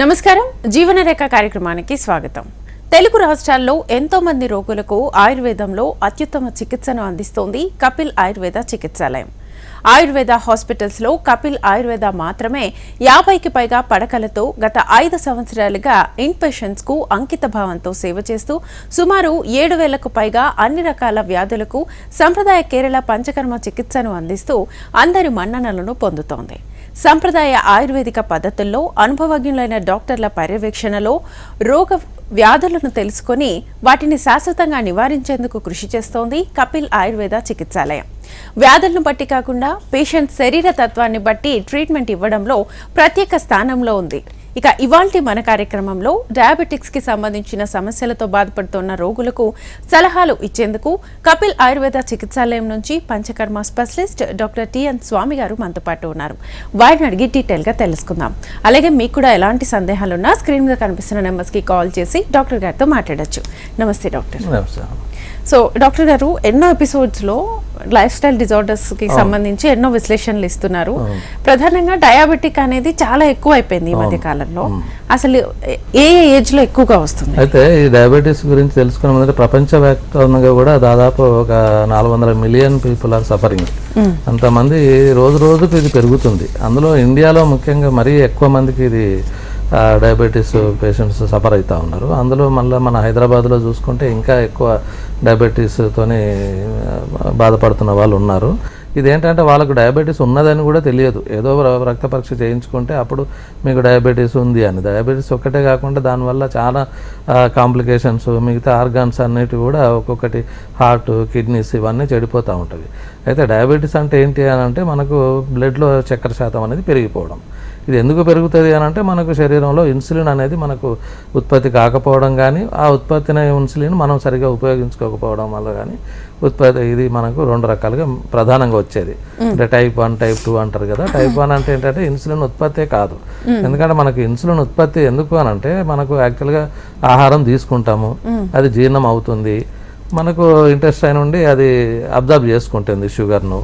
నమస్కారం. జీవనరేఖ కార్యక్రమానికి స్వాగతం. తెలుగు రాష్ట్రాల్లో ఎంతో మంది రోగులకు ఆయుర్వేదంలో అత్యుత్తమ చికిత్సను అందిస్తోంది కపిల్ ఆయుర్వేద చికిత్సాలయం. ఆయుర్వేద హాస్పిటల్స్లో కపిల్ ఆయుర్వేద మాత్రమే యాభైకి పైగా పడకలతో గత ఐదు సంవత్సరాలుగా ఇన్ పేషెంట్స్ అంకిత భావంతో సేవ చేస్తూ సుమారు ఏడు వేలకు పైగా అన్ని రకాల వ్యాధులకు సంప్రదాయ కేరళ పంచకర్మ చికిత్సను అందిస్తూ అందరి మన్ననలను పొందుతోంది. సంప్రదాయ ఆయుర్వేదిక పద్ధతుల్లో అనుభవజ్ఞులైన డాక్టర్ల పర్యవేక్షణలో రోగ వ్యాధులను తెలుసుకొని వాటిని శాశ్వతంగా నివారించేందుకు కృషి చేస్తోంది కపిల్ ఆయుర్వేద చికిత్సాలయం. వ్యాధులను బట్టి కాకుండా పేషెంట్ శరీర తత్వాన్ని బట్టి ట్రీట్మెంట్ ఇవ్వడంలో ప్రత్యేక స్థానంలో ఉంది. ఇక ఇవాల్టి మన కార్యక్రమంలో డయాబెటిక్స్కి సంబంధించిన సమస్యలతో బాధపడుతున్న రోగులకు సలహాలు ఇచ్చేందుకు కపిల్ ఆయుర్వేద చికిత్సాలయం నుంచి panchakarma specialist doctor T N గారు మనతో పాటు ఉన్నారు. వారిని అడిగి డీటెయిల్గా తెలుసుకుందాం. అలాగే మీకు కూడా ఎలాంటి సందేహాలున్నా స్క్రీన్ మీద కనిపిస్తున్న నెంబర్స్కి కాల్ చేసి డాక్టర్ గారితో మాట్లాడొచ్చు. నమస్తే డాక్టర్. నమస్తే సో డాక్టర్ గారు ఎన్నో ఎపిసోడ్స్లో లైఫ్ స్టైల్ డిజార్డర్స్కి సంబంధించి ఎన్నో విశ్లేషణలు ఇస్తున్నారు. ప్రధానంగా డయాబెటిక్ అనేది చాలా ఎక్కువ అయిపోయింది ఈ మధ్య కాలంలో. అసలు ఏ ఏజ్లో ఎక్కువగా వస్తుంది? అయితే ఈ డయాబెటీస్ గురించి తెలుసుకున్న ముందు ప్రపంచవ్యాప్తంగా కూడా దాదాపు ఒక నాలుగు వందల మిలియన్ పీపుల్ ఆర్ సఫరింగ్ అంతమంది రోజు రోజుకు ఇది పెరుగుతుంది. అందులో ఇండియాలో ముఖ్యంగా మరీ ఎక్కువ మందికి ఇది డయాబెటీస్ పేషెంట్స్ సఫర్ అవుతూ ఉన్నారు. అందులో మళ్ళీ మన హైదరాబాద్లో చూసుకుంటే ఇంకా ఎక్కువ డయాబెటీస్తోని బాధపడుతున్న వాళ్ళు ఉన్నారు. ఇదేంటంటే వాళ్ళకు డయాబెటీస్ ఉన్నదని కూడా తెలియదు. ఏదో ర- రక్త పరీక్ష చేయించుకుంటే అప్పుడు మీకు డయాబెటీస్ ఉంది అని. డయాబెటీస్ ఒక్కటే కాకుండా దానివల్ల చాలా కాంప్లికేషన్స్ మిగతా ఆర్గాన్స్ అన్నిటి కూడా ఒక్కొక్కటి హార్ట్ కిడ్నీస్ ఇవన్నీ చెడిపోతూ ఉంటుంది. అయితే డయాబెటీస్ అంటే ఏంటి అని అంటే మనకు బ్లడ్లో చక్కెర శాతం అనేది పెరిగిపోవడం. ఇది ఎందుకు పెరుగుతుంది అని అంటే మనకు శరీరంలో ఇన్సులిన్ అనేది మనకు ఉత్పత్తి కాకపోవడం కానీ ఆ ఉత్పత్తిన ఇన్సులిన్ మనం సరిగా ఉపయోగించుకోకపోవడం వల్ల కానీ ఉత్పత్తి ఇది మనకు రెండు రకాలుగా ప్రధానంగా వచ్చేది. అంటే టైప్ వన్ టైప్ టూ అంటారు కదా. టైప్ వన్ అంటే ఏంటంటే ఇన్సులిన్ ఉత్పత్తే కాదు. ఎందుకంటే మనకు ఇన్సులిన్ ఉత్పత్తి ఎందుకు అని అంటే మనకు యాక్చువల్గా ఆహారం తీసుకుంటాము. అది జీర్ణం అవుతుంది. మనకు ఇంటెస్టైన్ నుండి అది అబ్జర్వ్ చేసుకుంటుంది షుగర్ను.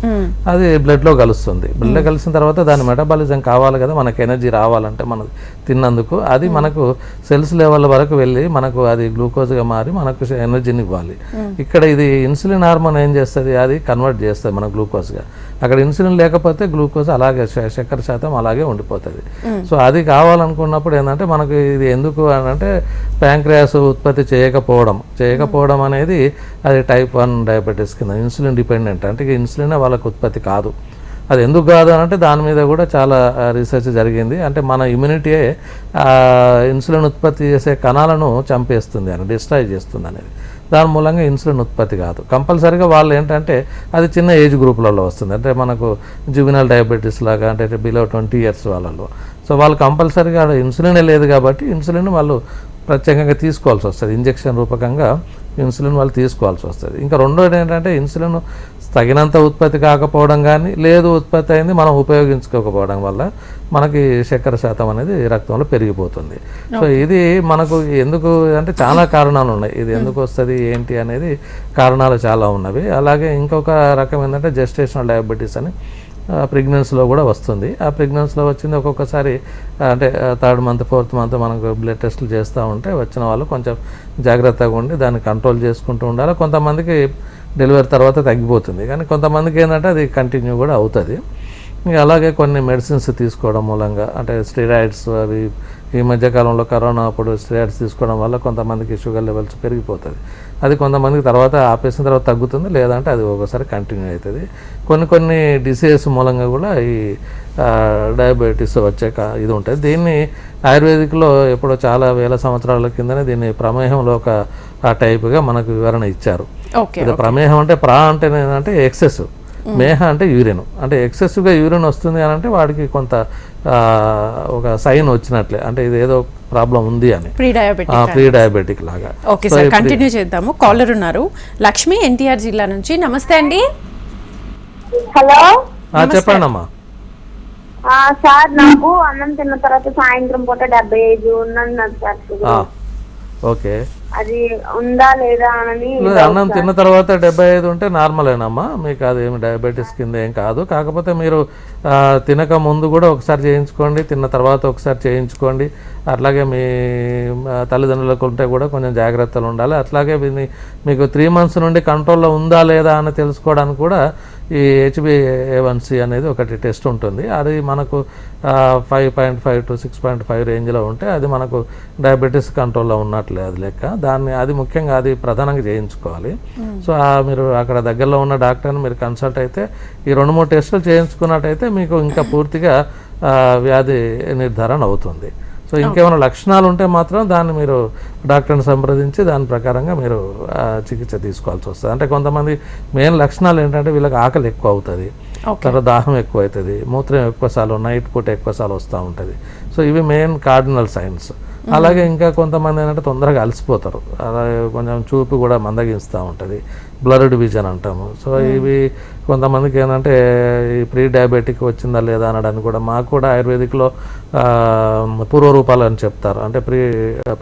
అది బ్లడ్లో కలుస్తుంది. బ్లడ్లో కలిసిన తర్వాత దాని మెటబాలిజం కావాలి కదా మనకు ఎనర్జీ రావాలంటే మనం తిన్నందుకు అది మనకు సెల్స్ లెవెల్ వరకు వెళ్ళి మనకు అది గ్లూకోజ్గా మారి మనకు ఎనర్జీని ఇవ్వాలి. ఇక్కడ ఇది ఇన్సులిన్ హార్మోన్ ఏం చేస్తుంది? అది కన్వర్ట్ చేస్తుంది మన గ్లూకోజ్గా. అక్కడ ఇన్సులిన్ లేకపోతే గ్లూకోజ్ అలాగే చక్కెర శాతం అలాగే ఉండిపోతుంది. సో అది కావాలనుకున్నప్పుడు ఏంటంటే మనకు ఇది ఎందుకు అని అంటే ప్యాంక్రియాస్ ఉత్పత్తి చేయకపోవడం. చేయకపోవడం అనేది అది టైప్ వన్ డయాబెటీస్ కింద ఇన్సులిన్ డిపెండెంట్. అంటే ఇక ఇన్సులిన్ వాళ్ళకు ఉత్పత్తి కాదు. అది ఎందుకు కాదు అని అంటే దాని మీద కూడా చాలా రీసెర్చ్ జరిగింది. అంటే మన ఇమ్యూనిటీయే ఇన్సులిన్ ఉత్పత్తి చేసే కణాలను చంపేస్తుంది అని డిస్ట్రాయ్ చేస్తుంది అనేది. దాని మూలంగా ఇన్సులిన్ ఉత్పత్తి కాదు. కంపల్సరీగా వాళ్ళు ఏంటంటే అది చిన్న ఏజ్ గ్రూపులలో వస్తుంది. అంటే మనకు జుబినల్ డయాబెటీస్ లాగా అంటే బిలో ట్వంటీ ఇయర్స్ వాళ్ళలో. సో వాళ్ళు కంపల్సరీగా ఇన్సులినే లేదు కాబట్టి ఇన్సులిన్ వాళ్ళు ప్రత్యేకంగా తీసుకోవాల్సి వస్తుంది. ఇంజెక్షన్ రూపకంగా ఇన్సులిన్ వాళ్ళు తీసుకోవాల్సి వస్తుంది. ఇంకా రెండోది ఏంటంటే ఇన్సులిన్ తగినంత ఉత్పత్తి కాకపోవడం కానీ లేదు ఉత్పత్తి అయింది మనం ఉపయోగించుకోకపోవడం వల్ల మనకి చక్కెర శాతం అనేది రక్తంలో పెరిగిపోతుంది. సో ఇది మనకు ఎందుకు అంటే చాలా కారణాలు ఉన్నాయి. ఇది ఎందుకు వస్తుంది ఏంటి అనేది కారణాలు చాలా ఉన్నవి. అలాగే ఇంకొక రకం ఏంటంటే జెస్టేషనల్ డయాబెటీస్ అని ప్రెగ్నెన్సీలో కూడా వస్తుంది. ఆ ప్రెగ్నెన్సీలో వచ్చింది ఒక్కొక్కసారి అంటే థర్డ్ మంత్ ఫోర్త్ మంత్ మనకు బ్లడ్ టెస్టులు చేస్తూ ఉంటే వచ్చిన వాళ్ళు కొంచెం జాగ్రత్తగా ఉండి దాన్ని కంట్రోల్ చేసుకుంటూ ఉండాలి. కొంతమందికి డెలివరీ తర్వాత తగ్గిపోతుంది. కానీ కొంతమందికి ఏంటంటే అది కంటిన్యూ కూడా అవుతుంది. అలాగే కొన్ని మెడిసిన్స్ తీసుకోవడం మూలంగా అంటే స్టెరాయిడ్స్ అవి ఈ మధ్యకాలంలో కరోనా అప్పుడు స్టెరాయిడ్స్ తీసుకోవడం వల్ల కొంతమందికి షుగర్ లెవెల్స్ పెరిగిపోతుంది. అది కొంతమందికి తర్వాత ఆపేసిన తర్వాత తగ్గుతుంది లేదంటే అది ఒకసారి కంటిన్యూ అవుతుంది. కొన్ని కొన్ని డిసీజెస్ మూలంగా కూడా ఈ డయాబెటీస్ వచ్చే ఇది ఉంటుంది. దీన్ని ఆయుర్వేదిక్లో ఎప్పుడో చాలా వేల సంవత్సరాల కిందనే దీన్ని ప్రమేహంలో ఒక టైప్గా మనకు వివరణ ఇచ్చారు. ప్రమేహం అంటే ప్రా అంటే ఏంటంటే ఎక్సెస్. మేహ అంటే యూరిన్. అంటే ఎక్సెసివ్గా యూరిన్ వస్తుంది అని అంటే వాడికి కొంత ఆ, ఒక సైన్ వచ్చినట్లే. అంటే ఇది ఏదో ప్రాబ్లం ఉంది అని. ప్రీ డయాబెటిక్ ప్రీ డయాబెటిక్ లాగా. ఓకే సార్ కంటిన్యూ చేద్దాము. కాలర్ ఉన్నారు. లక్ష్మి ఎన్టీఆర్ జిల్లా నుంచి. నమస్తే అండి. హలో. ఆ, చెప్పండి అమ్మా. ఆ, సార్ నాకు అన్నం తిన్న తర్వాత సాయంత్రం పూట డెబ్బై ఐదు ఉన్నాను సార్. ఆ, ఓకే. అది ఉందా లేదా అని లేదు, అన్నం తిన్న తర్వాత డెబ్బై ఐదు ఉంటే నార్మలేనమ్మా మీకు అది ఏమి డయాబెటీస్ కింద ఏం కాదు. కాకపోతే మీరు తినక ముందు కూడా ఒకసారి చేయించుకోండి తిన్న తర్వాత ఒకసారి చేయించుకోండి. అట్లాగే మీ తల్లిదండ్రులకు ఉంటే కూడా కొంచెం జాగ్రత్తలు ఉండాలి. అట్లాగే మీకు త్రీ మంత్స్ నుండి కంట్రోల్లో ఉందా లేదా అని తెలుసుకోవడానికి కూడా ఈ హెచ్బి ఏవన్సి అనేది ఒకటి టెస్ట్ ఉంటుంది. అది మనకు five point five to six point five రేంజ్లో ఉంటే అది మనకు డయాబెటీస్ కంట్రోల్లో ఉన్నట్లే అది లెక్క. దాన్ని అది ముఖ్యంగా అది ప్రధానంగా చేయించుకోవాలి. సో మీరు అక్కడ దగ్గరలో ఉన్న డాక్టర్ని మీరు కన్సల్ట్ అయితే ఈ రెండు మూడు టెస్టులు చేయించుకున్నట్టయితే మీకు ఇంకా పూర్తిగా వ్యాధి నిర్ధారణ అవుతుంది. సో ఇంకేమైనా లక్షణాలు ఉంటే మాత్రం దాన్ని మీరు డాక్టర్ని సంప్రదించి దాని ప్రకారంగా మీరు చికిత్స తీసుకోవాల్సి వస్తుంది. అంటే కొంతమంది మెయిన్ లక్షణాలు ఏంటంటే వీళ్ళకి ఆకలి ఎక్కువ అవుతుంది. తర్వాత దాహం ఎక్కువ అవుతుంది మూత్రం ఎక్కువసార్లు నైట్ పూట ఎక్కువసార్లు వస్తూ ఉంటుంది. సో ఇవి మెయిన్ కార్డినల్ సైన్స్. అలాగే ఇంకా కొంతమంది ఏంటంటే తొందరగా అలసిపోతారు. అలాగే కొంచెం చూపు కూడా మందగిస్తూ ఉంటుంది. బ్లర్డ్ విజన్ అంటాము. సో ఇవి కొంతమందికి ఏంటంటే ఈ ప్రీ డయాబెటిక్ వచ్చిందా లేదా అనడానికి కూడా మాకు కూడా ఆయుర్వేదిక్లో పూర్వరూపాలు అని చెప్తారు. అంటే ప్రీ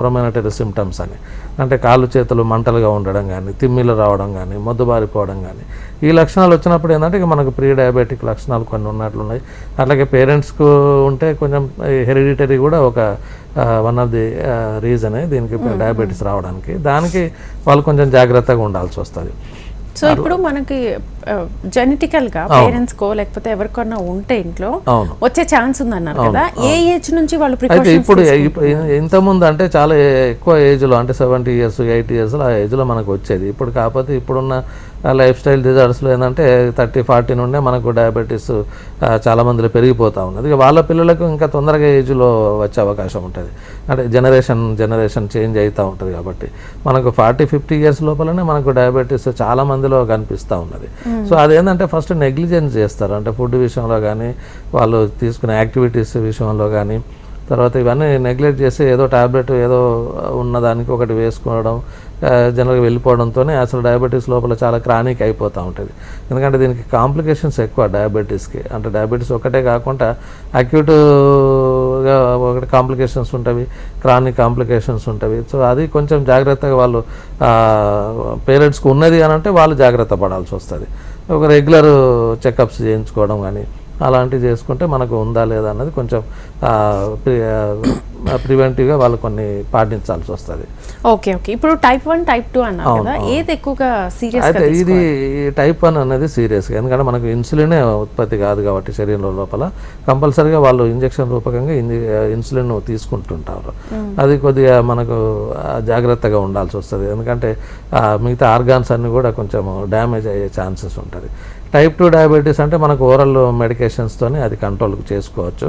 ప్రొమినటరీ సిమ్టమ్స్ అని. అంటే కాళ్ళు చేతులు మంటలుగా ఉండడం కానీ తిమ్మిలు రావడం కానీ మొద్దుబారిపోవడం కానీ ఈ లక్షణాలు వచ్చినప్పుడు ఏంటంటే ఇక మనకు ప్రీ డయాబెటిక్ లక్షణాలు కొన్ని ఉన్నట్లున్నాయి. అట్లాగే పేరెంట్స్కు ఉంటే కొంచెం హెరిడిటరీ కూడా ఒక వన్ ఆఫ్ ది రీజనే దీనికి డయాబెటీస్ రావడానికి. దానికి వాళ్ళు కొంచెం జాగ్రత్తగా ఉండాల్సి వస్తుంది. సో ఇప్పుడు మనకి జెనెటికల్గా పేరెంట్స్ కో లేకపోతే ఎవరికన్నా ఉంటే ఇంట్లో వచ్చే ఛాన్స్ ఉందన్నారు కదా. ఏ ఏజ్ నుంచి వాళ్ళు అయితే ఇప్పుడు ఇప్పు- ఇంతకుముందు అంటే చాలా ఎక్కువ ఏజ్లో అంటే సెవెంటీ ఇయర్స్ ఎయిటీ ఇయర్స్ ఆ ఏజ్లో మనకు వచ్చేది. ఇప్పుడు కాకపోతే ఇప్పుడున్న లైఫ్ స్టైల్ డిజార్డర్స్లో ఏంటంటే థర్టీ ఫార్టీ నుండే మనకు డయాబెటీస్ చాలా మందిలో పెరిగిపోతూ ఉన్నది. వాళ్ళ పిల్లలకు ఇంకా తొందరగా ఏజ్లో వచ్చే అవకాశం ఉంటుంది. అంటే జనరేషన్ జనరేషన్ చేంజ్ అవుతూ ఉంటుంది కాబట్టి. మనకు ఫార్టీ ఫిఫ్టీ ఇయర్స్ లోపలనే మనకు డయాబెటీస్ చాలా మందిలో కనిపిస్తూ ఉన్నది. సో అదేంటంటే ఫస్ట్ నెగ్లిజెన్స్ చేస్తారు. అంటే ఫుడ్ విషయంలో కానీ వాళ్ళు తీసుకునే యాక్టివిటీస్ విషయంలో కానీ తర్వాత ఇవన్నీ నెగ్లెక్ట్ చేసి ఏదో టాబ్లెట్ ఏదో ఉన్నదానికి ఒకటి వేసుకోవడం జనరల్గా వెళ్ళిపోవడంతోనే అసలు డయాబెటీస్ లోపల చాలా క్రానిక్ అయిపోతూ ఉంటుంది. ఎందుకంటే దీనికి కాంప్లికేషన్స్ ఎక్కువ డయాబెటీస్కి. అంటే డయాబెటీస్ ఒకటే కాకుండా మామూలుగా ఒకటి కాంప్లికేషన్స్ ఉంటాయి క్రానిక్ కాంప్లికేషన్స్ ఉంటాయి సో అది కొంచెం జాగ్రత్తగా వాళ్ళు పేరెంట్స్కి ఉన్నది అని అంటే వాళ్ళు జాగ్రత్త పడాల్సి వస్తుంది. ఒక రెగ్యులర్ చెకప్స్ చేయించుకోవడం కానీ అలాంటివి చేసుకుంటే మనకు ఉందా లేదా అన్నది కొంచెం ప్రివెంటివ్గా వాళ్ళు కొన్ని పాటించాల్సి వస్తుంది. Okay okay. ఇప్పుడు టైప్ వన్ టైప్ టూ అన్నారు కదా. ఏది ఎక్కువగా సీరియస్ అయితే ఇది టైప్ వన్ అనేది సీరియస్గా. ఎందుకంటే మనకు ఇన్సులినే ఉత్పత్తి కాదు కాబట్టి శరీరంలో లోపల. కంపల్సరీగా వాళ్ళు ఇంజెక్షన్ రూపకంగా ఇన్సులిన్ తీసుకుంటుంటారు. అది కొద్దిగా మనకు జాగ్రత్తగా ఉండాల్సి వస్తుంది. ఎందుకంటే మిగతా ఆర్గాన్స్ అన్ని కూడా కొంచెం డ్యామేజ్ అయ్యే ఛాన్సెస్ ఉంటుంది. టైప్ టూ డయాబెటీస్ అంటే మనకు ఓరల్ మెడికేషన్స్తోని అది కంట్రోల్ చేసుకోవచ్చు.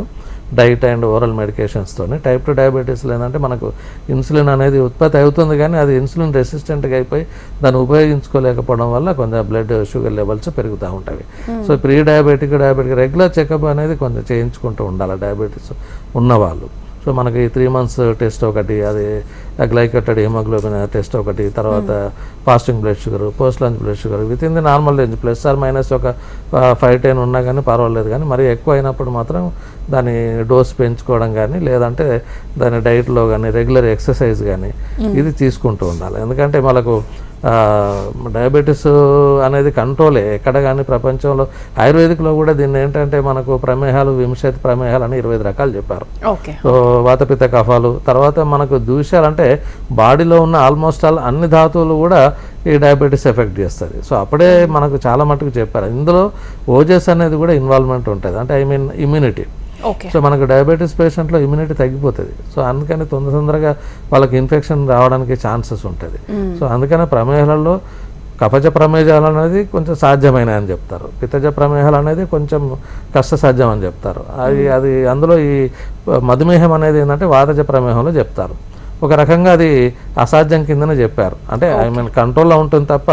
డైట్ అండ్ ఓరల్ మెడికేషన్స్తోని టైప్ టూ డయాబెటీస్ ఏంటంటే మనకు ఇన్సులిన్ అనేది ఉత్పత్తి అవుతుంది కానీ అది ఇన్సులిన్ రెసిస్టెంట్గా అయిపోయి దాన్ని ఉపయోగించుకోలేకపోవడం వల్ల కొంచెం బ్లడ్ షుగర్ లెవెల్స్ పెరుగుతూ ఉంటాయి. So pre diabetic diabetic regular checkup అనేది కొంచెం చేయించుకుంటూ ఉండాలి డయాబెటీస్ ఉన్నవాళ్ళు. సో మనకి త్రీ మంత్స్ టెస్ట్ ఒకటి అది గ్లైకటెడ్ హిమోగ్లోబిన్ టెస్ట్ ఒకటి తర్వాత fasting blood sugar post lunch blood sugar within the normal range plus or minus ఒక ఫైవ్ టెన్ ఉన్నా కానీ పర్వాలేదు కానీ మరి ఎక్కువ అయినప్పుడు మాత్రం దాని డోస్ పెంచుకోవడం కానీ లేదంటే దాని డైట్లో కానీ రెగ్యులర్ ఎక్సర్సైజ్ కానీ ఇది తీసుకుంటూ ఉండాలి. ఎందుకంటే మనకు డయాబెటీస్ అనేది కంట్రోలే ఎక్కడ కానీ ప్రపంచంలో ఆయుర్వేదిక్లో కూడా దీన్ని ఏంటంటే మనకు ప్రమేహాలు వింశతి ప్రమేహాలు అని ఇరవై ఐదు రకాలు చెప్పారు. ఓకే. సో వాతపిత్త కఫాలు తర్వాత మనకు దూష్యాలు అంటే బాడీలో ఉన్న ఆల్మోస్ట్ ఆల్ అన్ని ధాతువులు కూడా ఈ డయాబెటీస్ ఎఫెక్ట్ చేస్తుంది సో అప్పుడే మనకు చాలా మటుకు చెప్పారు. ఇందులో ఓజెస్ అనేది కూడా ఇన్వాల్వ్మెంట్ ఉంటుంది. అంటే ఐ మీన్ ఇమ్యూనిటీ. సో మనకు డయాబెటీస్ పేషెంట్లో ఇమ్యూనిటీ తగ్గిపోతుంది. సో అందుకని తొందర తొందరగా వాళ్ళకి ఇన్ఫెక్షన్ రావడానికి ఛాన్సెస్ ఉంటుంది. సో అందుకని ప్రమేహాలలో కపచ ప్రమేహాలు అనేది కొంచెం సాధ్యమైన అని చెప్తారు. పితజ ప్రమేహాలు అనేది కొంచెం కష్టసాధ్యం అని చెప్తారు. అది అది అందులో ఈ మధుమేహం అనేది ఏంటంటే వాతజ ప్రమేహంలో చెప్తారు. ఒక రకంగా అది అసాధ్యం కిందనే చెప్పారు. అంటే ఐ మీన్ కంట్రోల్లో ఉంటుంది తప్ప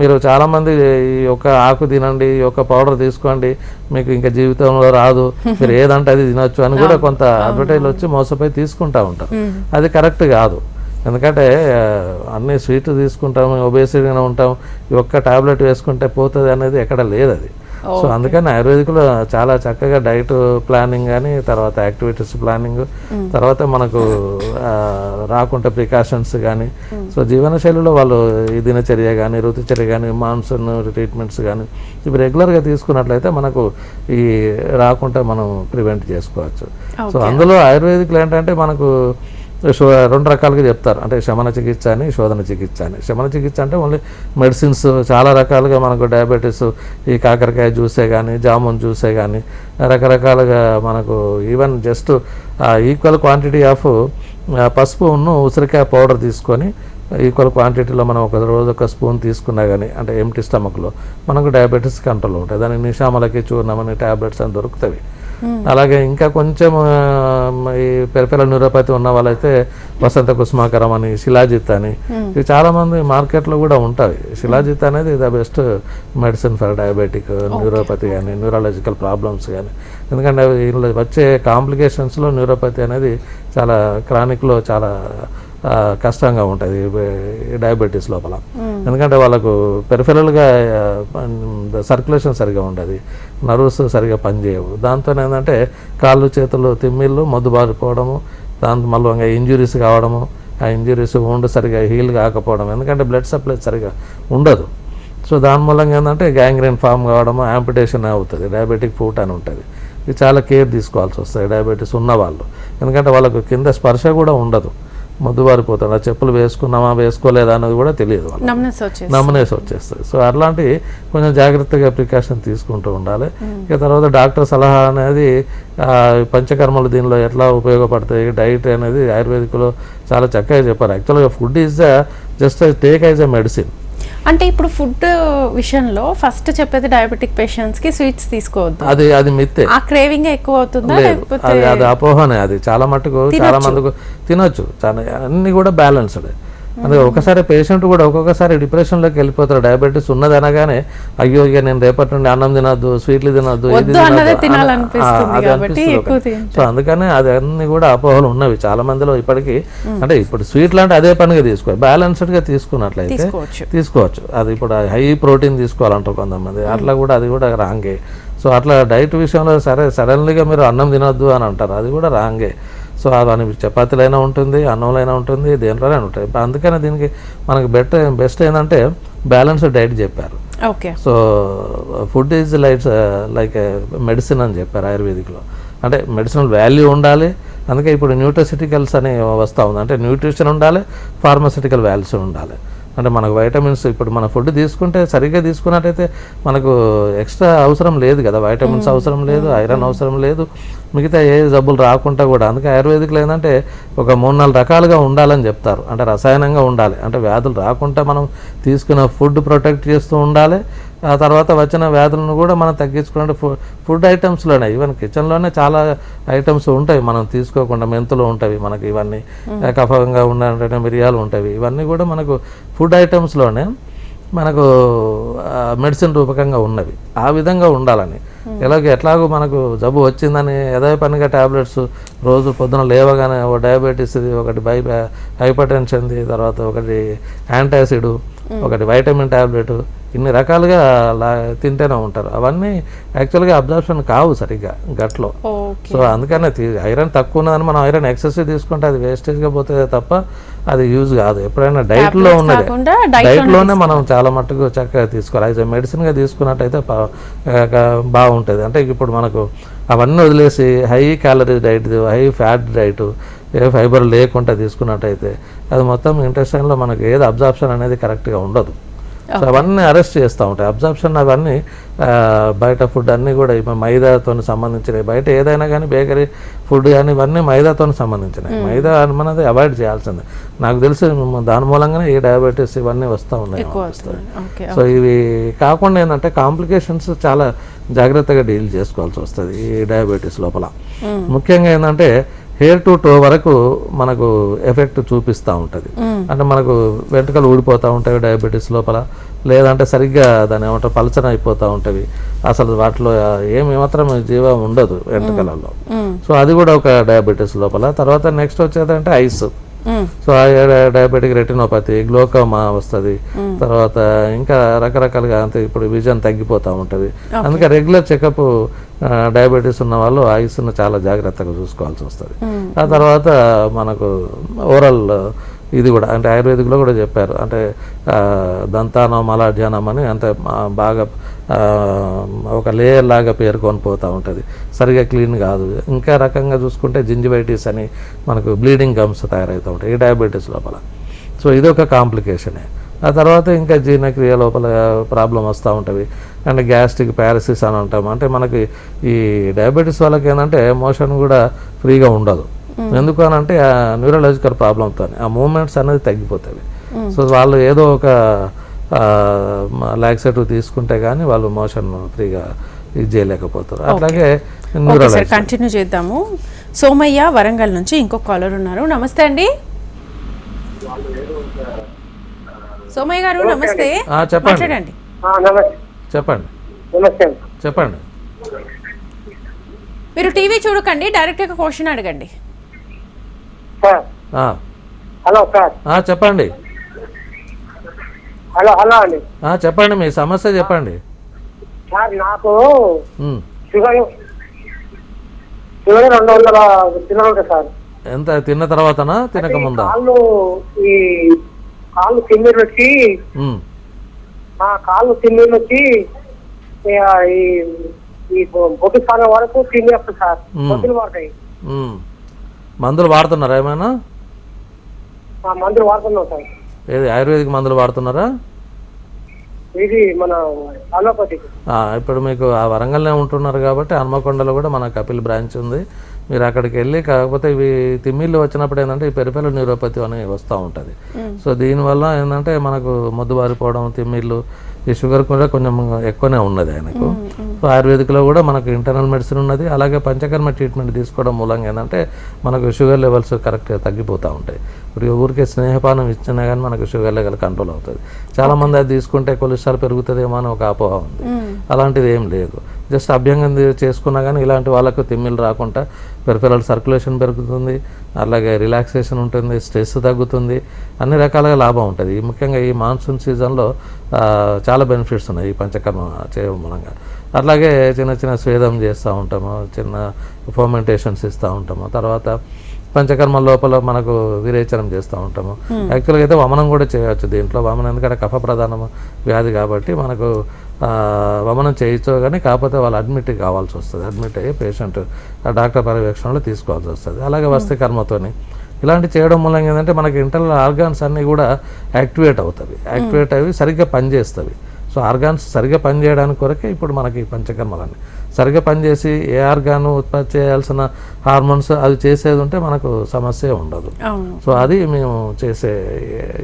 మీరు చాలామంది ఈ యొక్క ఆకు తినండి ఈ యొక్క పౌడర్ తీసుకోండి మీకు ఇంకా జీవితంలో రాదు మీరు ఏదంటే అది తినొచ్చు అని కూడా కొంత అడ్వర్టైజ్ వచ్చి మోసపోయి తీసుకుంటా ఉంటారు. అది కరెక్ట్ కాదు. ఎందుకంటే అన్ని స్వీట్ తీసుకుంటాం ఒబేసిటీగా ఉంటాం ఈ ఒక్క టాబ్లెట్ వేసుకుంటే పోతుంది అనేది ఎక్కడ లేదు అది సో అందుకని ఆయుర్వేదిక్లో చాలా చక్కగా డైట్ ప్లానింగ్ కానీ తర్వాత యాక్టివిటీస్ ప్లానింగ్ తర్వాత మనకు ఆ, రాకుంటే ప్రికాషన్స్ కానీ సో జీవనశైలిలో వాళ్ళు ఈ దినచర్య కానీ ఋతుచర్య కానీ మాన్సూన్ ట్రీట్మెంట్స్ కానీ ఇవి రెగ్యులర్గా తీసుకున్నట్లయితే మనకు ఈ రాకుండా మనం ప్రివెంట్ చేసుకోవచ్చు. సో అందులో ఆయుర్వేదిక్లో ఏంటంటే మనకు శో- రెండు రకాలుగా చెప్తారు. అంటే శమన చికిత్స అని శోధన చికిత్స అని. శమన చికిత్స అంటే ఓన్లీ మెడిసిన్స్ చాలా రకాలుగా మనకు డయాబెటీస్ ఈ కాకరకాయ జ్యూసే కానీ జామున్ జ్యూసే కానీ రకరకాలుగా మనకు even just equal quantity of పసుపు ఉన్ను ఉసిరికాయ పౌడర్ తీసుకొని ఈక్వల్ క్వాంటిటీలో మనం ఒక రోజు ఒక స్పూన్ తీసుకున్నా కానీ అంటే ఎంటీ స్టమక్లో మనకు డయాబెటీస్ కంట్రోల్ ఉంటాయి. దానికి నిషామలకి చూర్ణమని ట్యాబ్లెట్స్ అని దొరుకుతాయి అలాగే ఇంకా కొంచెం ఈ పెరపెల న్యూరోపతి ఉన్న వాళ్ళైతే వసంత కుసుమాకరం అని శిలాజిత్ అని. ఇవి చాలా మంది మార్కెట్లో కూడా ఉంటాయి. శిలాజిత్ అనేది the best medicine for diabetic neuropathy కానీ న్యూరాలజికల్ ప్రాబ్లమ్స్ కానీ ఎందుకంటే ఇందులో వచ్చే కాంప్లికేషన్స్లో న్యూరోపతి అనేది చాలా క్రానిక్లో చాలా కష్టంగా ఉంటుంది డయాబెటీస్ లోపల. ఎందుకంటే వాళ్ళకు పెరిఫెరల్గా సర్క్యులేషన్ సరిగా ఉండదు నర్వస్ సరిగా పనిచేయవు. దాంతో ఏంటంటే కాళ్ళు చేతులు తిమ్మిళ్ళు మొద్దుబారిపోవడము దాంతో మళ్ళీ ఇంజురీస్ కావడము ఆ ఇంజురీస్ ఉండి సరిగా హీల్ కాకపోవడం ఎందుకంటే బ్లడ్ సప్లై సరిగా ఉండదు. సో దాని మూలంగా ఏంటంటే గ్యాంగ్రీన్ ఫామ్ కావడము యాంపిటేషన్ అవుతుంది డయాబెటిక్ ఫుట్ అని ఉంటుంది. ఇది చాలా కేర్ తీసుకోవాల్సి వస్తుంది డయాబెటీస్ ఉన్న వాళ్ళు. ఎందుకంటే వాళ్ళకు కింద స్పర్శ కూడా ఉండదు. మొద్దుబారిపోతాడు ఆ చెప్పులు వేసుకున్నామా వేసుకోలేదా అన్నది కూడా తెలియదు నమనేసి వచ్చేస్తుంది. సో అట్లాంటి కొంచెం జాగ్రత్తగా ప్రికాషన్ తీసుకుంటూ ఉండాలి. ఇక తర్వాత డాక్టర్ సలహా అనేది పంచకర్మలు దీనిలో ఎట్లా ఉపయోగపడతాయి డైట్ అనేది ఆయుర్వేదిక్లో చాలా చక్కగా చెప్పారు. యాక్చువల్గా food is the just take as a medicine. అంటే ఇప్పుడు ఫుడ్ విషయంలో ఫస్ట్ చెప్పేది డయాబెటిక్ పేషెంట్స్కి స్వీట్స్ తీసుకోవద్దు. అది అది మిత్తే. ఆ క్రేవింగ్ ఎక్కువ అవుతుందా లేకపోతే అది అది అపోహనే అది చాలా మటుకు చాలా మందికి తినొచ్చు. చాలా అన్ని కూడా బ్యాలెన్స్డ్ అందుకే ఒకసారి పేషెంట్ కూడా ఒక్కొక్కసారి డిప్రెషన్లోకి వెళ్ళిపోతారు డయాబెటీస్ ఉన్నది అనగానే అయ్యో ఇక నేను రేపటి నుండి అన్నం తినొద్దు స్వీట్లు తినొద్దు. సో అందుకనే అది అన్ని కూడా అపోహలు ఉన్నవి. చాలా మందిలో ఇప్పటికీ అంటే ఇప్పుడు స్వీట్లు అంటే అదే పనిగా తీసుకోవాలి. బ్యాలెన్స్డ్గా తీసుకున్నట్లయితే తీసుకోవచ్చు. అది ఇప్పుడు హై ప్రోటీన్ తీసుకోవాలంటారు కొంతమంది. అట్లా కూడా అది కూడా రాంగే సో అట్లా డైట్ విషయంలో సరే సడన్లీగా మీరు అన్నం తినొద్దు అని అంటారు. అది కూడా రాంగే సో అది చపాతీలైనా ఉంటుంది అన్నంలైనా ఉంటుంది దేంట్లోనైనా ఉంటుంది. అందుకని దీనికి మనకి బెటర్ బెస్ట్ ఏంటంటే బ్యాలెన్స్డ్ డైట్ చెప్పారు. Okay. So food is like like medicine అని చెప్పారు ఆయుర్వేదిక్లో. అంటే మెడిసినల్ వాల్యూ ఉండాలి అందుకే ఇప్పుడు న్యూట్రసిటికల్స్ అని వస్తూ ఉంది. అంటే న్యూట్రిషన్ ఉండాలి ఫార్మసిటికల్ వాల్యూస్ ఉండాలి. అంటే మనకు వైటమిన్స్ ఇప్పుడు మన ఫుడ్ తీసుకుంటే సరిగ్గా తీసుకున్నట్టయితే మనకు ఎక్స్ట్రా అవసరం లేదు కదా. వైటమిన్స్ అవసరం లేదు ఐరన్ అవసరం లేదు. మిగతా ఏ జబ్బులు రాకుండా కూడా. అందుకే ఆయుర్వేదిక్లో ఏంటంటే ఒక మూడు నాలుగు రకాలుగా ఉండాలని చెప్తారు. అంటే రసాయనంగా ఉండాలి. అంటే వ్యాధులు రాకుండా మనం తీసుకున్న ఫుడ్ ప్రొటెక్ట్ చేస్తూ ఉండాలి. ఆ తర్వాత వచ్చిన వ్యాధులను కూడా మనం తగ్గించుకుంటే ఫుడ్ ఫుడ్ ఐటమ్స్లోనే ఈవెన్ కిచెన్లోనే చాలా ఐటమ్స్ ఉంటాయి మనం తీసుకోకుండా మెంతులు ఉంటాయి మనకి ఇవన్నీ కఫంగా ఉండే మిరియాలు ఉంటాయి ఇవన్నీ కూడా మనకు ఫుడ్ ఐటమ్స్లోనే మనకు మెడిసిన్ రూపకంగా ఉన్నవి ఆ విధంగా ఉండాలని. ఎలాగో ఎట్లాగో మనకు జబ్బు వచ్చిందని ఏదో పనిగా టాబ్లెట్స్ రోజు పొద్దున లేవగానే ఒక డయాబెటీస్ ఒకటి బై హైపర్ టెన్షన్ది తర్వాత ఒకటి యాంటాసిడ్ ఒకటి వైటమిన్ టాబ్లెట్ ఇన్ని రకాలుగా తింటూనే ఉంటారు. అవన్నీ యాక్చువల్గా అబ్జర్ప్షన్ కావు సరిగ్గా గట్లో. సో అందుకనే ఐరన్ తక్కువ ఉన్నదని మనం ఐరన్ ఎక్సెసివ్ తీసుకుంటే అది వేస్టేజ్గా పోతుంది తప్ప అది యూజ్ కాదు. ఎప్పుడైనా డైట్లో ఉన్నది. డైట్లోనే మనం చాలా మట్టుకు చక్కగా తీసుకోవాలి. యాజ్ మెడిసిన్గా తీసుకున్నట్టయితే బాగుంటుంది. అంటే ఇప్పుడు మనకు అవన్నీ వదిలేసి high calorie diet high fat diet ఏ ఫైబర్ లేకుండా తీసుకున్నట్టయితే అది మొత్తం ఇంటెస్టైన్లో మనకు ఏది అబ్జార్ప్షన్ అనేది కరెక్ట్గా ఉండదు. సో అవన్నీ అరెస్ట్ చేస్తూ ఉంటాయి. అబ్జార్ప్షన్ అవన్నీ బయట ఫుడ్ అన్నీ కూడా ఇవి మైదాతో సంబంధించినవి. బయట ఏదైనా కానీ బేకరీ ఫుడ్ కానీ ఇవన్నీ మైదాతో సంబంధించినవి. మైదా మనది అవాయిడ్ చేయాల్సిందే. నాకు తెలిసి దాని మూలంగానే ఈ డయాబెటీస్ ఇవన్నీ వస్తూ ఉన్నాయి సో ఇవి కాకుండా ఏంటంటే కాంప్లికేషన్స్ చాలా జాగ్రత్తగా డీల్ చేసుకోవాల్సి వస్తుంది ఈ డయాబెటీస్ లోపల. ముఖ్యంగా ఏంటంటే హెయిర్ టు టో వరకు మనకు ఎఫెక్ట్ చూపిస్తూ ఉంటుంది. అంటే మనకు వెంట్రుకలు ఊడిపోతూ ఉంటాయి డయాబెటీస్ లోపల. లేదంటే సరిగ్గా దాని ఏమంటారు పలచన అయిపోతూ ఉంటవి అసలు వాటిలో ఏమి మాత్రం జీవం ఉండదు వెంట్రుకలలో. సో అది కూడా ఒక డయాబెటీస్ లోపల. తర్వాత నెక్స్ట్ వచ్చేదంటే ఐస్. సో ఆ డయాబెటిక్ రెటినోపతి గ్లోకోమా వస్తుంది. తర్వాత ఇంకా రకరకాలుగా అంతే ఇప్పుడు విజన్ తగ్గిపోతూ ఉంటుంది. అందుకే రెగ్యులర్ చెకప్ డయాబెటీస్ ఉన్న వాళ్ళు ఆయుస్సును చాలా జాగ్రత్తగా చూసుకోవాల్సి వస్తుంది. ఆ తర్వాత మనకు ఓరల్ ఇది కూడా అంటే ఆయుర్వేదిక్లో కూడా చెప్పారు. అంటే దంతానం మలాధ్యానం అని అంటే బాగా ఒక లేయర్ లాగా పేరుకొని పోతూ ఉంటుంది. సరిగా క్లీన్ కాదు. ఇంకా రకంగా చూసుకుంటే జింజివైటిస్ అని మనకు బ్లీడింగ్ గమ్స్ తయారవుతూ ఉంటాయి ఈ డయాబెటీస్ లోపల. సో ఇది ఒక కాంప్లికేషనే. ఆ తర్వాత ఇంకా జీర్ణక్రియ లోపల ప్రాబ్లం వస్తూ ఉంటుంది. అండ్ గ్యాస్ట్రిక్ ప్యారసిస్ అని అంటాం. అంటే మనకి ఈ డయాబెటీస్ వాళ్ళకి ఏంటంటే మోషన్ కూడా ఫ్రీగా ఉండదు. ఎందుకు అని అంటే ఆ న్యూరలాజికల్ ప్రాబ్లంతో ఆ మూమెంట్స్ అనేది తగ్గిపోతాయి. సో వాళ్ళు ఏదో ఒక లాక్సేటివ్ తీసుకుంటే కానీ వాళ్ళు మోషన్ ఫ్రీగా ఇది చేయలేకపోతారు. అట్లాగే కంటిన్యూ చేద్దాము. సోమయ్య వరంగల్ నుంచి ఇంకొక కాలర్ ఉన్నారు. నమస్తే అండి. సోమయ్య గారు నమస్తే. ఆ, చెప్పండి. చెప్పండి. చెప్పండి. మీరు టీవీ చూడకండి డైరెక్ట్గా క్వశ్చన్ అడగండి. Hello sir. ఆ, చెప్పండి. హలో హలో అండి. చెప్పండి మీ సమస్య చెప్పండి. సార్ నాకు ఉమ్. షుగర్ షుగర్ రెండు వందల ఉంటుంది సార్. ఎంత తిన్న తర్వాతనా తినక ముందా? కాళ్ళు ఈ కాళ్ళు తిమ్మిరి వచ్చి. ఆ కాళ్ళు తిమ్మిరి వచ్చి ఈ బొట్టు స్థానం వరకు వస్తుంది సార్. బొట్టులు పడతాయి. మందులు వాడుతున్నారా ఏమైనా? ఆ మందులు వాడుతున్నాం సార్. ఏది ఆయుర్వేదిక్ మందులు వాడుతున్నారా? ఇది మన అలోపతికి. ఇప్పుడు మీకు ఆ వరంగల్నే ఉంటున్నారు కాబట్టి హన్మకొండలో కూడా మన కపిల్ బ్రాంచ్ ఉంది. మీరు అక్కడికి వెళ్ళి కాకపోతే ఇవి తిమ్మిళ్ళు వచ్చినప్పుడు ఏంటంటే ఈ పెరిఫెల న్యూరోపతి అని వస్తూ ఉంటుంది. సో దీనివల్ల ఏంటంటే మనకు మొద్దుబారిపోవడం తిమ్మిళ్ళు ఈ షుగర్ కూడా కొంచెం ఎక్కువనే ఉన్నది ఆయనకు. సో ఆయుర్వేదిక్లో కూడా మనకు ఇంటర్నల్ మెడిసిన్ ఉన్నది అలాగే పంచకర్మ ట్రీట్మెంట్ తీసుకోవడం మూలంగా ఏంటంటే మనకు షుగర్ లెవెల్స్ కరెక్ట్గా తగ్గిపోతూ ఉంటాయి. ఇప్పుడు ఊరికే స్నేహపానం ఇచ్చినా కానీ మనకు షుగర్ లెవెల్ కంట్రోల్ అవుతుంది. చాలా మంది అది తీసుకుంటే కొలెస్ట్రాల్ పెరుగుతుందేమో అని ఒక అపోహ ఉంది. అలాంటిది ఏం లేదు. జస్ట్ అభ్యంగం చేసుకున్నా కానీ ఇలాంటి వాళ్ళకు తిమ్మిలు రాకుండా పెరిఫెరల్ సర్క్యులేషన్ పెరుగుతుంది అలాగే రిలాక్సేషన్ ఉంటుంది స్ట్రెస్ తగ్గుతుంది అన్ని రకాలుగా లాభం ఉంటుంది. ఈ ముఖ్యంగా ఈ మాన్సూన్ సీజన్లో చాలా బెనిఫిట్స్ ఉన్నాయి ఈ పంచకర్మ చేయడం మూలంగా. అట్లాగే చిన్న చిన్న స్వేదం చేస్తూ ఉంటాము చిన్న ఫర్మెంటేషన్స్ ఇస్తూ ఉంటాము. తర్వాత పంచకర్మ లోపల మనకు విరేచనం చేస్తూ ఉంటాము. యాక్చువల్గా అయితే వమనం కూడా చేయవచ్చు దీంట్లో. వమనం ఎందుకంటే కఫ ప్రధానము వ్యాధి కాబట్టి మనకు వమనం చేయొచ్చు కానీ కాకపోతే వాళ్ళు అడ్మిట్ కావాల్సి వస్తుంది. అడ్మిట్ అయ్యి పేషెంట్ డాక్టర్ పర్యవేక్షణలో తీసుకోవాల్సి వస్తుంది. అలాగే వస్తే కర్మతోని. ఇలాంటి చేయడం మూలంగా ఏంటంటే మనకి ఇంటర్నల్ ఆర్గాన్స్ అన్నీ కూడా యాక్టివేట్ అవుతాయి యాక్టివేట్ అవి సరిగ్గా పనిచేస్తవి. సో ఆర్గాన్స్ సరిగ్గా పనిచేయడానికి కొరకే ఇప్పుడు మనకి పంచకర్మలన్నీ. సరిగ్గా పనిచేసి ఏ ఆర్గాను ఉత్పత్తి చేయాల్సిన హార్మోన్స్ అది చేసేది ఉంటే మనకు సమస్య ఉండదు. సో అది మేము చేసే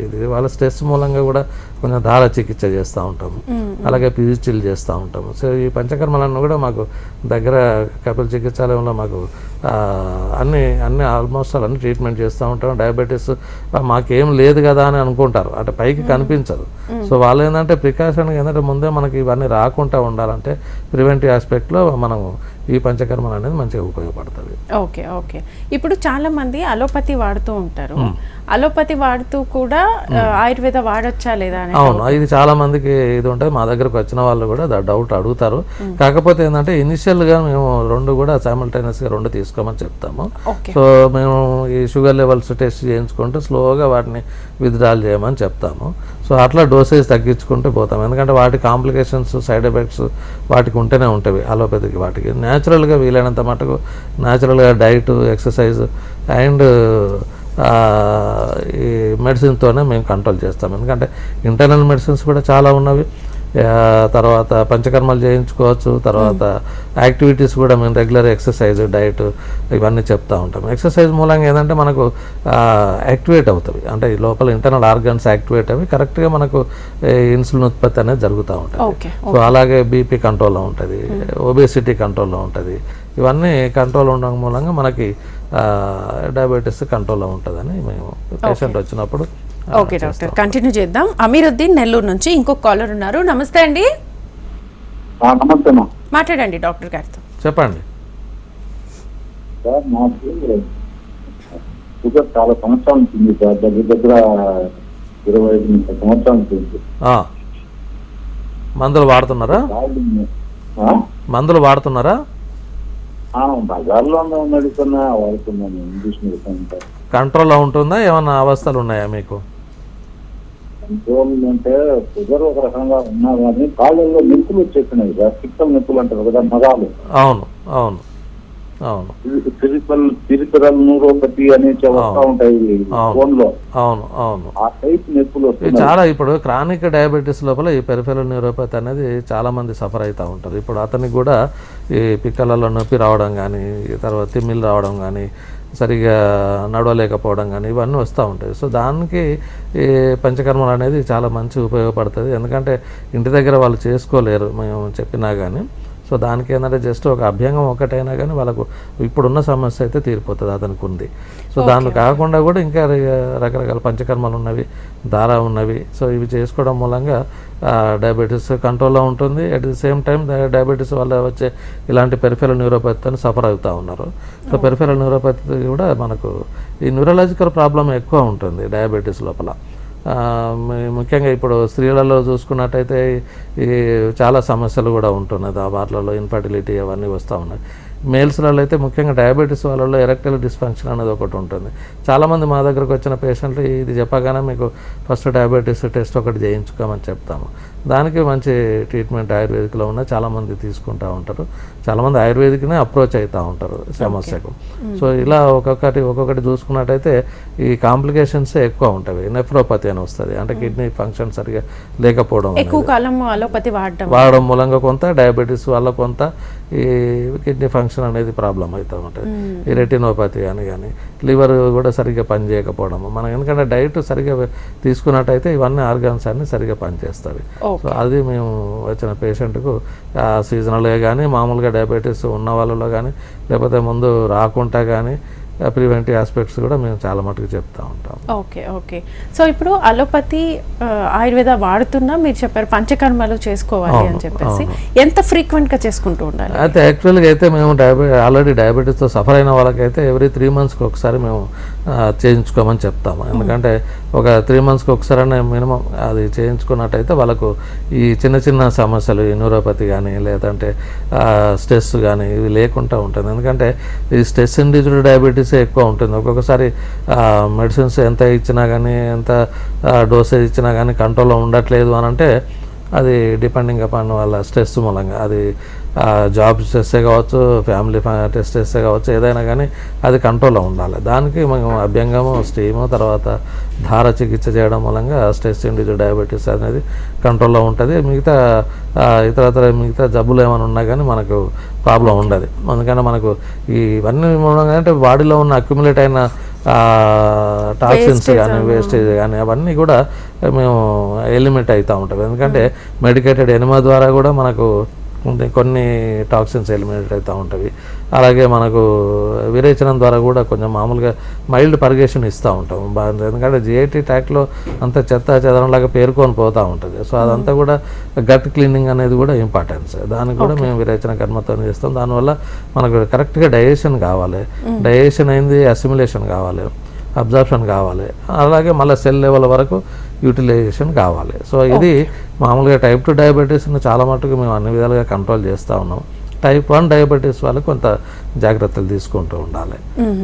ఇది. వాళ్ళ స్ట్రెస్ మూలంగా కూడా కొంచెం దార చికిత్స చేస్తూ ఉంటాము. అలాగే పిజిచిల్ చేస్తూ ఉంటాము. సో ఈ పంచకర్మలన్నీ కూడా మాకు దగ్గర కపిల్ చికిత్సాలయంలో మాకు అన్ని అన్ని ఆల్మోస్ట్ అన్ని ట్రీట్మెంట్ చేస్తూ ఉంటాం డయాబెటీస్ మాకేం లేదు కదా అని అనుకుంటారు. అంటే పైకి కనిపించదు. సో వాళ్ళు ఏంటంటే ప్రికాషన్ ఏంటంటే ముందే మనకి ఇవన్నీ రాకుండా ఉండాలంటే ప్రివెంటివ్ ఆస్పెక్ట్లో మనం ఈ పంచకర్మలు అనేది మంచిగా ఉపయోగపడుతుంది ఓకే ఓకే. ఇప్పుడు చాలా మంది అలోపతి వాడుతూ ఉంటారు. అలోపతి వాడుతూ కూడా ఆయుర్వేద వాడొచ్చా లేదా అవును ఇది చాలా మందికి ఇది ఉంటుంది. మా దగ్గరకు వచ్చిన వాళ్ళు కూడా డౌట్ అడుగుతారు. కాకపోతే ఏంటంటే ఇనిషియల్గా మేము రెండు కూడా గా రెండు తీసుకోమని చెప్తాము. సో మేము ఈ షుగర్ లెవెల్స్ టెస్ట్ చేయించుకుంటూ స్లోగా వాటిని విత్డ్రాల్ చేయమని చెప్తాము. సో అట్లా డోసేజ్ తగ్గించుకుంటూ పోతాం. ఎందుకంటే వాటి కాంప్లికేషన్స్ సైడ్ ఎఫెక్ట్స్ వాటికి ఉంటేనే ఉంటాయి అలోపతికి వాటికి. న్యాచురల్గా వీలైనంత మటుకు న్యాచురల్గా డైట్ ఎక్సర్సైజ్ అండ్ ఈ మెడిసిన్తోనే మేము కంట్రోల్ చేస్తాం. ఎందుకంటే ఇంటర్నల్ మెడిసిన్స్ కూడా చాలా ఉన్నవి. తర్వాత పంచకర్మలు చేయించుకోవచ్చు తర్వాత యాక్టివిటీస్ కూడా మేము రెగ్యులర్ ఎక్సర్సైజ్ డైట్ ఇవన్నీ చెప్తా ఉంటాం. ఎక్సర్సైజ్ మూలంగా ఏంటంటే మనకు యాక్టివేట్ అవుతుంది అంటే ఈ లోపల ఇంటర్నల్ ఆర్గన్స్ యాక్టివేట్ అవి కరెక్ట్గా మనకు ఇన్సులిన్ ఉత్పత్తి అనేది జరుగుతూ ఉంటుంది ఓకే సో అలాగే బీపీ కంట్రోల్లో ఉంటుంది ఒబేసిటీ కంట్రోల్లో ఉంటుంది. ఇవన్నీ కంట్రోల్ ఉండడం మూలంగా మనకి డయాబెటీస్ కంట్రోల్లో ఉంటుందని మేము పేషెంట్ వచ్చినప్పుడు ఓకే డాక్టర్. కంటిన్యూ చేద్దాం. అమీరుద్దీన్ నెల్లూరు నుంచి ఇంకొక కాలర్ ఉన్నారు. నమస్తే అండి. నమస్తే మాట్లాడండి డాక్టర్ గారితో. చెప్పండి. షుగర్ చాలా సంవత్సరాల నుంచి ఉంది సార్ దగ్గర దగ్గర ఇరవై ఐదు ముప్పై సంవత్సరాల నుంచి. మందులు వాడుతున్నారా? మందులు వాడుతున్నారా? ఆ, బజార్లో మెడిసిన్ వాడుతున్నాను ఇంగ్లీష్ మెడిసిన్ కంట్రోల్లో ఉంటుందా? ఏమన్నా అవస్థలు ఉన్నాయా మీకు? అంటే షుగర్ ఒక రకంగా ఉన్నా కానీ కాళ్ళల్లో నొప్పులు వచ్చేస్తున్నాయి సార్. పిక్కల నొప్పులు అంటారు కదా మగాలు అవును అవును అవును. ఫిజికల్ ఫిజికల్ న్యూరోపతి అని వస్తా ఉంటాయి. ఫోన్లో అవును అవును. ఆ టైప్ నొప్పులు చాలా ఇప్పుడు క్రానిక్ డయాబెటీస్ లోపల ఈ పెరిఫెరల్ న్యూరోపతి అనేది చాలా మంది సఫర్ అవుతూ ఉంటారు. ఇప్పుడు అతనికి కూడా ఈ పిక్కలలో నొప్పి రావడం కానీ తర్వాత తిమ్మిలు రావడం కానీ సరిగా నడవలేకపోవడం కానీ ఇవన్నీ వస్తూ ఉంటాయి. సో దానికి ఈ పంచకర్మలు అనేది చాలా మంచి ఉపయోగపడుతుంది ఎందుకంటే ఇంటి దగ్గర వాళ్ళు చేసుకోలేరు మేము చెప్పినా కానీ. సో దానికి ఏంటంటే జస్ట్ ఒక అభ్యంగం ఒకటైనా కానీ వాళ్ళకు ఇప్పుడున్న సమస్య అయితే తీరిపోతుంది అతనికి ఉంది సో దాన్ని కాకుండా కూడా ఇంకా రకరకాల పంచకర్మలు ఉన్నవి దారా ఉన్నవి. సో ఇవి చేసుకోవడం మూలంగా డయాబెటీస్ కంట్రోల్లో ఉంటుంది. At the same time diabetes వల్ల వచ్చే ఇలాంటి పెరిఫెరల్ న్యూరోపతితో సఫర్ అవుతూ ఉన్నారు. సో పెరిఫెరల్ న్యూరోపతి కూడా మనకు ఈ న్యూరలాజికల్ ప్రాబ్లం ఎక్కువ ఉంటుంది డయాబెటీస్ లోపల. ముఖ్యంగా ఇప్పుడు స్త్రీలలో చూసుకున్నట్టయితే ఈ చాలా సమస్యలు కూడా ఉంటున్నాయి. ఆ వాటిలలో ఇన్ఫర్టిలిటీ అవన్నీ వస్తూ ఉన్నాయి. మేల్స్లలో అయితే ముఖ్యంగా డయాబెటీస్ వాళ్ళలో ఎరెక్టైల్ డిస్ఫంక్షన్ అనేది ఒకటి ఉంటుంది. చాలామంది మా దగ్గరకు వచ్చిన పేషెంట్లు ఇది చెప్పగానే మీకు ఫస్ట్ డయాబెటీస్ టెస్ట్ ఒకటి చేయించుకోమని చెప్తాము. దానికి మంచి ట్రీట్మెంట్ ఆయుర్వేదిక్లో ఉన్న చాలామంది తీసుకుంటూ ఉంటారు. చాలామంది ఆయుర్వేదిక్నే అప్రోచ్ అవుతూ ఉంటారు సమస్యకు. సో ఇలా ఒక్కొక్కటి ఒక్కొక్కటి చూసుకున్నట్టయితే ఈ కాంప్లికేషన్స్ ఎక్కువ ఉంటాయి. నెఫ్రోపతి అని వస్తుంది. అంటే కిడ్నీ ఫంక్షన్ సరిగా లేకపోవడం. ఎక్కువ కాలం అలోపతి వాడడం వాడడం మూలంగా కొంత డయాబెటీస్ వల్ల కొంత ఈ కిడ్నీ ఫంక్షన్ అనేది ప్రాబ్లం అవుతూ ఉంటుంది ఈ రెటినోపతి అని కానీ లివర్ కూడా సరిగ్గా పని చేయకపోవడం మనం ఎందుకంటే డైట్ సరిగ్గా తీసుకున్నట్టయితే ఇవన్నీ ఆర్గాన్స్ అన్ని సరిగ్గా పనిచేస్తాయి. సో అది మేము వచ్చిన పేషెంట్కు సీజనల్గా కానీ మామూలుగా డయాబెటీస్ ఉన్న వాళ్ళలో కానీ లేకపోతే ముందు రాకుండా కానీ ప్రివెంటివ్ ఆస్పెక్ట్స్ కూడా మేము చాలా మటుకు చెప్తా ఉంటాం. Okay okay. సో ఇప్పుడు అలోపతి ఆయుర్వేద వాడుతున్నా మీరు చెప్పారు పంచకర్మలు చేసుకోవాలి అని చెప్పేసి ఎంత ఫ్రీక్వెంట్గా చేసుకుంటూ ఉండాలి? అయితే యాక్చువల్గా అయితే మేము డయాబె ఆల్రెడీ డయాబెటీస్తో సఫర్ అయిన వాళ్ళకైతే ఎవ్రీ త్రీ మంత్స్కి ఒకసారి మేము చేయించుకోమని చెప్తాము. ఎందుకంటే ఒక త్రీ మంత్స్కి ఒకసారి మినిమం అది చేయించుకున్నట్టయితే వాళ్ళకు ఈ చిన్న చిన్న సమస్యలు ఈ న్యూరోపతి కానీ లేదంటే స్ట్రెస్ కానీ ఇవి లేకుండా ఉంటుంది. ఎందుకంటే ఈ స్ట్రెస్ ఇండివిజువల్ డయాబెటీసే ఎక్కువ ఉంటుంది. ఒక్కొక్కసారి మెడిసిన్స్ ఎంత ఇచ్చినా కానీ ఎంత డోసేజ్ ఇచ్చినా కానీ కంట్రోల్లో ఉండట్లేదు అని అంటే అది డిపెండింగ్ అపాన్ వాళ్ళ స్ట్రెస్ మూలంగా. అది జాబ్ స్ట్రెస్సే కావచ్చు ఫ్యామిలీ స్ట్రెస్సే కావచ్చు ఏదైనా కానీ అది కంట్రోల్లో ఉండాలి. దానికి మనం అభ్యంగము స్టీము తర్వాత ధార చికిత్స చేయడం మూలంగా స్ట్రెస్ ఇండివిజువల్ డయాబెటీస్ అనేది కంట్రోల్లో ఉంటుంది. మిగతా ఇతరతర మిగతా జబ్బులు ఏమైనా ఉన్నా కానీ మనకు ప్రాబ్లం ఉండదు. అందుకని మనకు ఇవన్నీ మూలంగా అంటే బాడీలో ఉన్న అక్యుములేట్ అయిన టాక్సిన్స్ కానీ వేస్టేజ్ కానీ అవన్నీ కూడా మేము ఎలిమినేట్ అవుతూ ఉంటాం. ఎందుకంటే మెడికేటెడ్ ఎనిమా ద్వారా కూడా మనకు కొన్ని కొన్ని టాక్సిన్స్ ఎలిమినేట్ అవుతూ ఉంటాయి అలాగే మనకు విరేచనం ద్వారా కూడా కొంచెం మామూలుగా మైల్డ్ పర్గేషన్ ఇస్తూ ఉంటాం. బాగా ఎందుకంటే జిఐటి ట్యాక్లో అంత చెత్త చెదరంలాగా పేరుకొని పోతూ ఉంటుంది. సో అదంతా కూడా గట్ క్లీనింగ్ అనేది కూడా ఇంపార్టెన్స్ దానికి కూడా మేము విరేచన కర్మతో చేస్తాం. దానివల్ల మనకు కరెక్ట్గా డైజెషన్ కావాలి. డైజెషన్ అయింది అసిమిలేషన్ కావాలి అబ్జర్ప్షన్ కావాలి. అలాగే మళ్ళీ సెల్ లెవెల్ వరకు యూటిలైజేషన్ కావాలి. సో ఇది మామూలుగా టైప్ టూ డయాబెటీస్ని చాలా మటుకు మేము అన్ని విధాలుగా కంట్రోల్ చేస్తూ ఉన్నాం. టైప్ వన్ డయాబెటీస్ వాళ్ళు కొంత జాగ్రత్తలు తీసుకుంటూ ఉండాలి.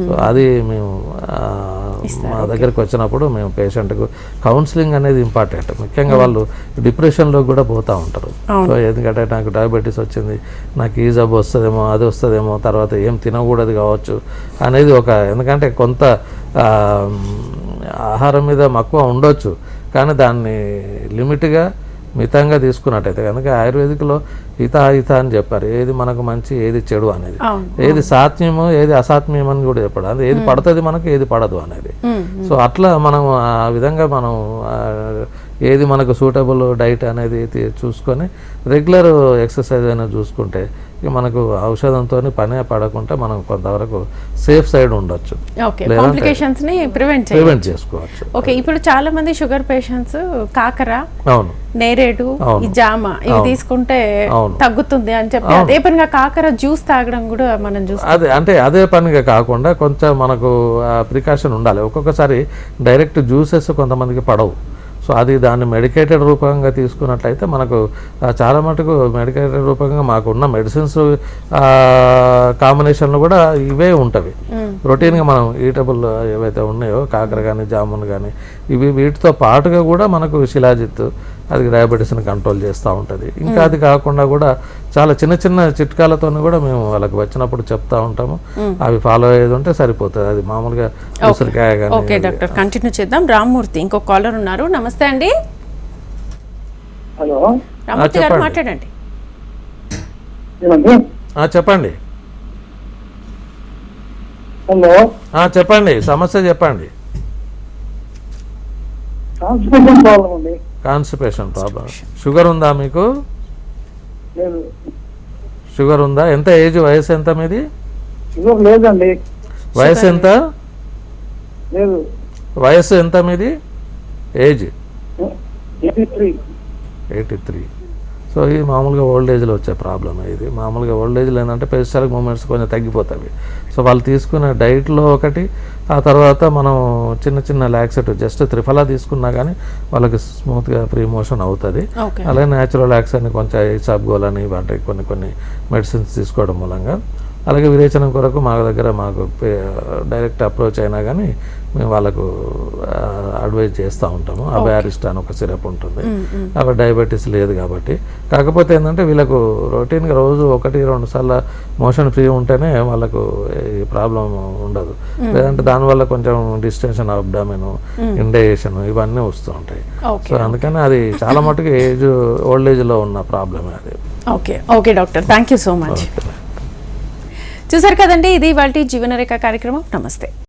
సో అది మేము మా దగ్గరికి వచ్చినప్పుడు మేము పేషెంట్కు కౌన్సిలింగ్ అనేది ఇంపార్టెంట్. ముఖ్యంగా వాళ్ళు డిప్రెషన్లో కూడా పోతూ ఉంటారు. సో ఎందుకంటే నాకు డయాబెటీస్ వచ్చింది నాకు ఈ జబ్బు వస్తుందేమో అది వస్తుందేమో తర్వాత ఏం తినకూడదు కావచ్చు అనేది ఒక ఎందుకంటే కొంత ఆహారం మీద మక్కువ ఉండొచ్చు. కానీ దాన్ని లిమిట్గా మితంగా తీసుకున్నట్టయితే కనుక ఆయుర్వేదిక్లో హిత హిత అని చెప్పారు. ఏది మనకు మంచి ఏది చెడు అనేది. ఏది సాత్మ్యము ఏది అసాత్మ్యం అని కూడా చెప్పాడు. అది ఏది పడుతుంది మనకు ఏది పడదు అనేది. సో అట్లా మనం ఆ విధంగా మనం ఏది మనకు సూటబుల్ డైట్ అనేది చూసుకొని రెగ్యులర్ ఎక్సర్సైజ్ అయినా చూసుకుంటే మనకు ఔషధంతో పనే పడకుండా మనం కొంతవరకు సేఫ్ సైడ్ ఉండొచ్చు. కాంప్లికేషన్స్ని ప్రివెంట్ చేసుకోవచ్చు. ఓకే ఇప్పుడు చాలా మంది షుగర్ పేషెంట్స్ కాకర అవును. నేరేడు. ఈ జామ ఇవి. తీసుకుంటే. తగ్గుతుంది అని చెప్పి అదే పనిగా కాకర జ్యూస్ తాగడం కూడా మనం చూస్తాం. అదే అంటే అదే పనిగా కాకుండా కొంచెం మనకు ప్రికాషన్ ఉండాలి. ఒక్కొక్కసారి డైరెక్ట్ జ్యూసెస్ కొంతమందికి పడవు. సో అది దాన్ని మెడికేటెడ్ రూపంగా తీసుకున్నట్లయితే మనకు చాలా మటుకు మెడికేటెడ్ రూపంగా మాకు ఉన్న మెడిసిన్స్ కాంబినేషన్లు కూడా ఇవే ఉంటవి. రొటీన్గా మనం ఈటబుల్ ఏవైతే ఉన్నాయో కాకర కానీ జామున్ కానీ ఇవి వీటితో పాటుగా కూడా మనకు శిలాజిత్ అది డయాబెటీస్ని కంట్రోల్ చేస్తూ ఉంటుంది. ఇంకా అది కాకుండా కూడా చాలా చిన్న చిన్న చిట్కాలతో కూడా మేము వాళ్ళకి వచ్చినప్పుడు చెప్తా ఉంటాము. అవి ఫాలో అయ్యేది ఉంటే సరిపోతుంది. అది మామూలుగా ఉసిరికాయ ఓకే. డాక్టర్. కంటిన్యూ చేద్దాం. రామ్మూర్తి ఇంకో కాలర్ ఉన్నారు. నమస్తే అండి. హలో. రామ్మూర్తి గారు చెప్పండి. మాట్లాడండి. చెప్పండి. హలో. చెప్పండి. సమస్య చెప్పండి. ట్రాన్స్మిషన్ ప్రాబ్లం అండి? Constipation problem. షుగర్ ఉందా మీకు? షుగర్ ఉందా? ఎంత ఏజ్? వయసు ఎంత మీది? షుగర్ లేదండి. వయసు ఎంత? లేదు. వయసు ఎంత మీది? Age? Eighty three. Eighty three. So ఇది మామూలుగా ఓల్డ్ ఏజ్లో వచ్చే ప్రాబ్లమ్ ఇది. మామూలుగా ఓల్డ్ ఏజ్లో ఏంటంటే పెరిస్టాలిక్ మూమెంట్స్ కొంచెం తగ్గిపోతాయి. సో వాళ్ళు తీసుకునే డైట్లో ఒకటి ఆ తర్వాత మనం చిన్న చిన్న లాక్సేటివ్ జస్ట్ త్రిఫలా తీసుకున్నా కానీ వాళ్ళకి స్మూత్గా ఫ్రీ మోషన్ అవుతుంది. అలాగే న్యాచురల్ యాక్స్ అని కొంచెం ఇసాబ్గోల్ అని అంటే కొన్ని కొన్ని మెడిసిన్స్ తీసుకోవడం మూలంగా. అలాగే విరేచనం కొరకు మా దగ్గర మాకు డైరెక్ట్ అప్రోచ్ అయినా కానీ మేము వాళ్ళకు అడ్వైజ్ చేస్తూ ఉంటాము. అబయారిస్ట్ అని ఒక సిరప్ ఉంటుంది. అవి డయాబెటీస్ లేదు కాబట్టి. కాకపోతే ఏంటంటే వీళ్ళకు రొటీన్గా రోజు ఒకటి రెండు సార్లు మోషన్ ఫ్రీ ఉంటేనే వాళ్ళకు ఈ ప్రాబ్లం ఉండదు. లేదంటే దానివల్ల కొంచెం డిస్టెన్షన్ అబ్డామిన్ ఇండైజేషన్ ఇవన్నీ వస్తూ ఉంటాయి. సో అందుకని అది చాలా మటుకు ఏజ్ ఓల్డ్ ఏజ్లో ఉన్న ప్రాబ్లమే అది. Okay okay doctor. Thank you so much. చూసారు కదండి ఇది వాళ్ళ జీవనరేఖ కార్యక్రమం. నమస్తే.